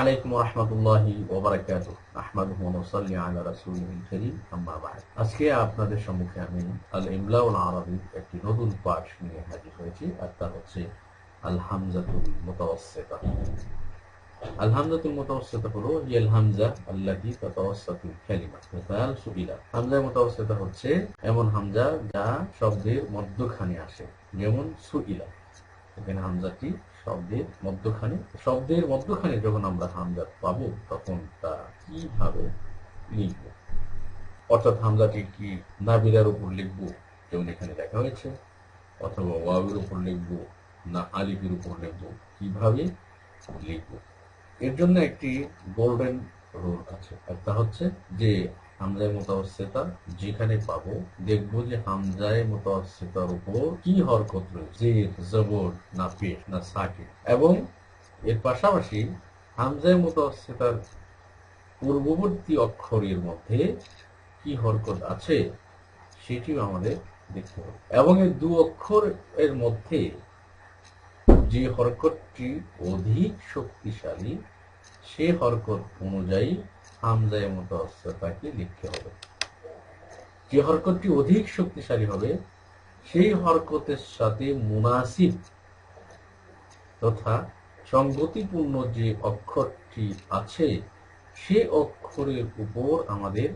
আলাইকুম রহমতুল্লাহি ওবরাকাত আজকে আপনাদের সম্মুখে আমি আল একটি নতুন পাঠ নিয়ে হাজির হয়েছি, আর হলো ইয়াল হামজা আল্লাযী তাতাওয়াসসাতুল কালিমা। মিসাল সুবিলা। হচ্ছে এমন হামজা যা শব্দের মধ্যখানে আসে, যেমন সুইলা। এখানে হামজাটি শব্দের মধ্যখানে। শব্দের মধ্যখানে যখন আমরা হামজা পাবো, তখন তা কীভাবে লিখব? অর্থাৎ হামজাটি কি নাবিরার উপর লিখব? যেমন এখানে দেখা হয়েছে। অথবা ওয়াবের উপর লিখব, না আলিফের উপর লিখব, কীভাবে লিখব? এর জন্য একটি গোল্ডেন রুল আছে, আর তা হচ্ছে যে হামজায় মোতাবস্যতা যেখানে পাবো। দেখব যে হামজায় মোতাবস্যতার উপর কি হরকত রয়েছে। জবর, না পেট না সাকে এবং এর পাশাপাশি হামজায় মোতাবস্যতার পূর্ববর্তী অক্ষরের মধ্যে কি হরকত আছে, সেটিও আমাদের দেখতে হবে। এবং এই দু অক্ষর এর মধ্যে যে হরকতটি অধিক শক্তিশালী, সে হরকত অনুযায়ী হামজায় মুতাওয়াসসিতাকে লিখতে হবে। যে হরকতটি অধিক শক্তিশালী হবে, সেই হরকতের সাথে মুনাসিব তথা সংগতিপূর্ণ যে অক্ষরটি আছে, সে অক্ষরের উপর আমাদের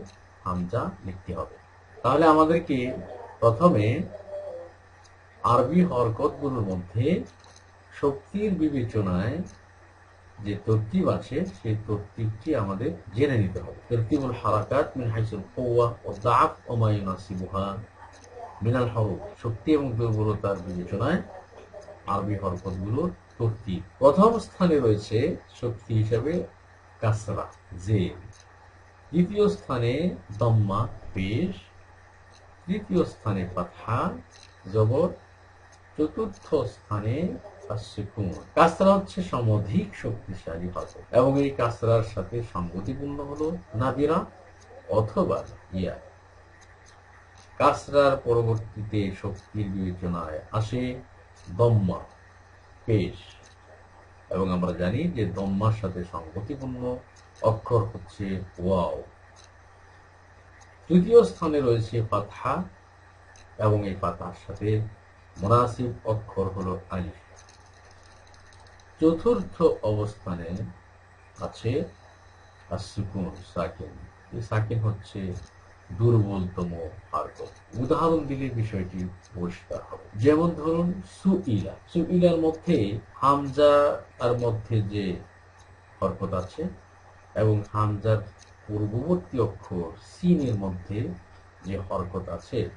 হামজা লিখতে হবে। তাহলে আমাদেরকে প্রথমে আরবি হরকতগুলোর মধ্যে শক্তির বিবেচনায় যে তরতিব আছে, সেই তরতিবটি আমাদের জেনে নিতে হবে। তরতিবুল হারাকাত মিন হাইসুল কওয়া ও দাফ ও মা ইউনাসিবুহা। মিনাল হরফ শক্তি এবং দুর্বলতার বিবেচনায় আরবি হরকতগুলোর তরতিব। প্রথম স্থানে রয়েছে শক্তি হিসাবে কাসরা, জে। দ্বিতীয় স্থানে দম্মা পেশ তৃতীয় স্থানে পাথা জবর। চতুর্থ স্থানে কাসরা হচ্ছে সমধিক শক্তিশালী হরফ এবং এই কাসরার সাথে সঙ্গতিপূর্ণ হলো নাদিরা অথবা ইয়া কাসরার পরবর্তীতে শক্তির বিবেচনায় আসে দম্মা, পেশ। এবং আমরা জানি যে দম্মার সাথে সংগতিপূর্ণ অক্ষর হচ্ছে ওয়াও। তৃতীয় স্থানে রয়েছে পাথা এবং এই পাতার সাথে মুনাসিব অক্ষর হলো আলিফ। চতুর্থ অবস্থানে আছে সাকিন। এই সাকিন হচ্ছে দুর্বলতম হারকত। উদাহরণ দিলে বিষয়টি পরিষ্কার হবে। যেমন ধরুন সুইলা। সুইলার মধ্যে হামজা আর মধ্যে যে হরকত আছে এবং হামজার পূর্ববর্তী অক্ষর সিনের মধ্যে যে হরকত আছে,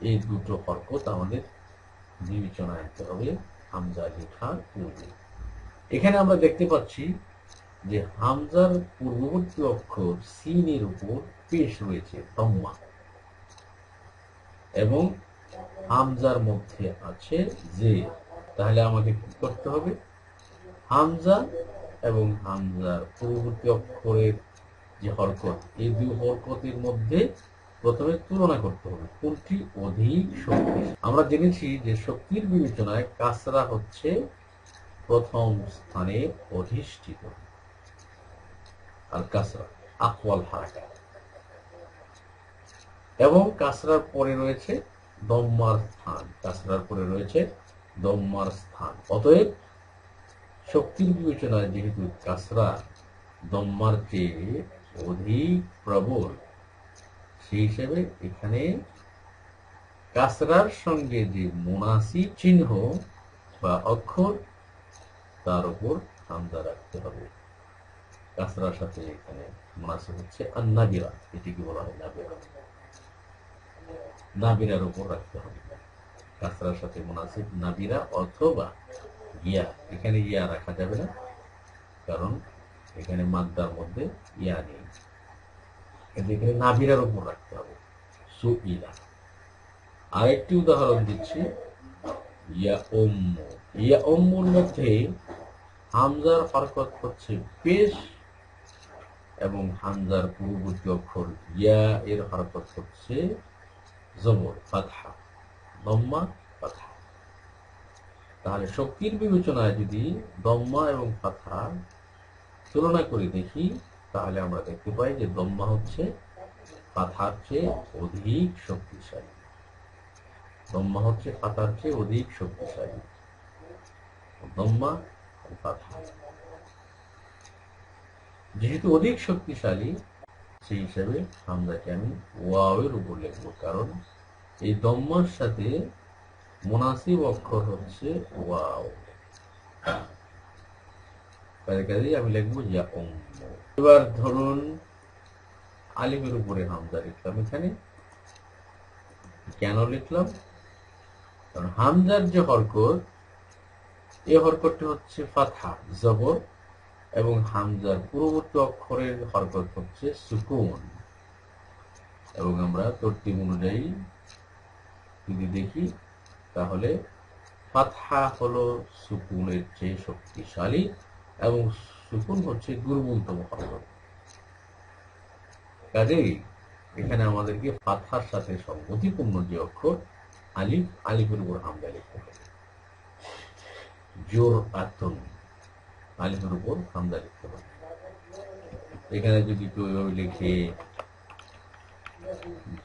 এই দুটো হরকত আমাদের বিবেচনায় আনতে হবে। হামজা লেখার পূর্বে। এখানে আমরা দেখতে পাচ্ছি যে হামজার পূর্ববর্তী অক্ষর সিনের উপর পেশ রয়েছে তম্মা এবং হামজার মধ্যে আছে যে, তাহলে আমাকে কি করতে হবে? হামজা এবং হামজার পূর্ববর্তী অক্ষরের যে হরকত, এই দুই হরকতের মধ্যে প্রথমে তুলনা করতে হবে, কোনটি অধিক শক্তি আমরা জেনেছি যে শক্তির বিবেচনায় কাসরা হচ্ছে প্রথম স্থানে অধিষ্ঠিত। আর কাসরা আকওয়াল হারাকা এবং কাসরার পরে রয়েছে দম্মার স্থান। কাসরার পরে রয়েছে দম্মার স্থান। অতএব শক্তির বিবেচনায় যেহেতু কাসরা দম্মার চেয়ে অধিক প্রবল, সেই হিসেবে এখানে কাসরার সঙ্গে যে মোনাসি চিহ্ন বা অক্ষর তার উপর হামদা রাখতে হবে। কাসরার সাথে এখানে মুনাসিব হচ্ছে। আন্নাবিরা এটিকে বলা হয় নাবিরা। নাবিরার উপর রাখতে হবে। কাসরার সাথে মুনাসিব নাবিরা অথবা ইয়া, এখানে ইয়া রাখা যাবে না। কারণ এখানে মাদ্দার মধ্যে ইয়া নেই। কিন্তু এখানে নাবিরার উপর রাখতে হবে। সুইলা। আরেকটি উদাহরণ দিচ্ছি। ইয়া ওম্ম ইয়া ওম্মুর মধ্যে হামজার হরকত হচ্ছে পেশ এবং হামজার পূর্ববর্তী অক্ষর ইয়া এর হরকত হচ্ছে জবর পাথা দম্মা পাথা তাহলে শক্তির বিবেচনায় যদি দম্মা এবং পাথা তুলনা করে দেখি, তাহলে আমরা দেখতে পাই যে দম্মা হচ্ছে ফাথার চেয়ে অধিক শক্তিশালী। দম্মা হচ্ছে ফাতার চেয়ে অধিক শক্তিশালী। দম্মা যেহেতু অধিক শক্তিশালী, সেই হিসাবে হামজাকে আমি ওয়াওয়ের উপর লিখব, কারণ এই দম্মার সাথে মুনাসিব অক্ষর হচ্ছে ওয়াও। কাজে আমি লিখব ইয়া উম্মু। এবার ধরুন আলিমের উপরে হামজা লিখলাম এখানে। কেন লিখলাম? কারণ হামজার যে হরকত এই হরকতটি হচ্ছে ফাথা জবর এবং হামজার পূর্ববর্তী অক্ষরের হরকত হচ্ছে সুকুন। এবং আমরা তর্তিব অনুযায়ী যদি দেখি, তাহলে ফাতহা হলো সুকুনের চেয়ে শক্তিশালী এবং সুকুন হচ্ছে দুর্বলতম হরকত। কাজেই এখানে আমাদেরকে ফাতহার সাথে সংগতিপূর্ণ যে অক্ষর আলিফ, আলিফের উপর হামদা লিখতে হবে। জোর আতন আলিফের উপর হামদা লিখতে হবে এখানে যদি কেউ এভাবে লিখে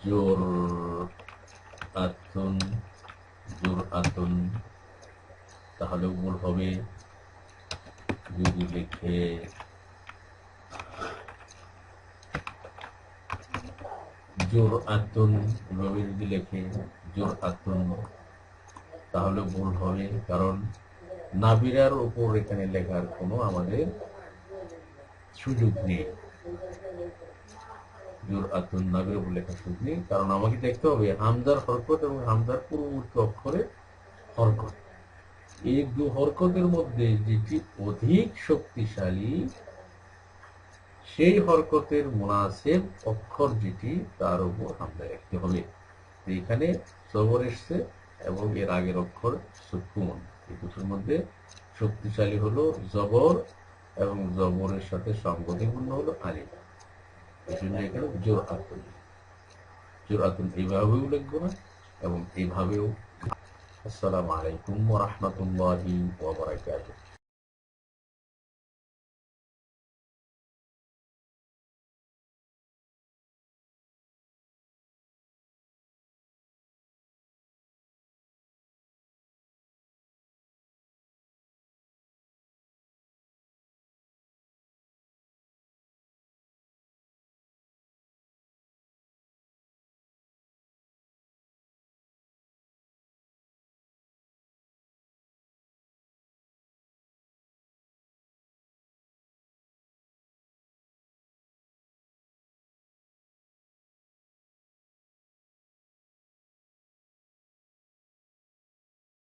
জোর আতন জোর আতন, তাহলে ভুল হবে। যদি লিখে জোর আতন, এভাবে যদি লেখে জোর আতন, তাহলে ভুল হবে। কারণ নাবিরার উপর এখানে লেখার কোনো আমাদের সুযোগ নেই। লেখার সুযোগ নেই। কারণ আমাকে দেখতে হবে হামজার হরকত এবং হামজার পূর্ববর্তী অক্ষরে হরকত। এই দু হরকতের মধ্যে যেটি অধিক শক্তিশালী, সেই হরকতের মুনাসেব অক্ষর যেটি, তার উপর হামলা রাখতে হবে। এখানে সবর এসছে এবং এর আগের অক্ষর সুকুন এই দুটোর মধ্যে শক্তিশালী হলো জবর এবং জবরের সাথে সংগতিপূর্ণ হলো আলিম এই জন্য এখানে জোর আতুন। জোর আতুন এইভাবেও উল্লেখ করা এবং এইভাবেও। আসসালামু আলাইকুম ওয়া রাহমাতুল্লাহি ওয়া বারাকাতুহু।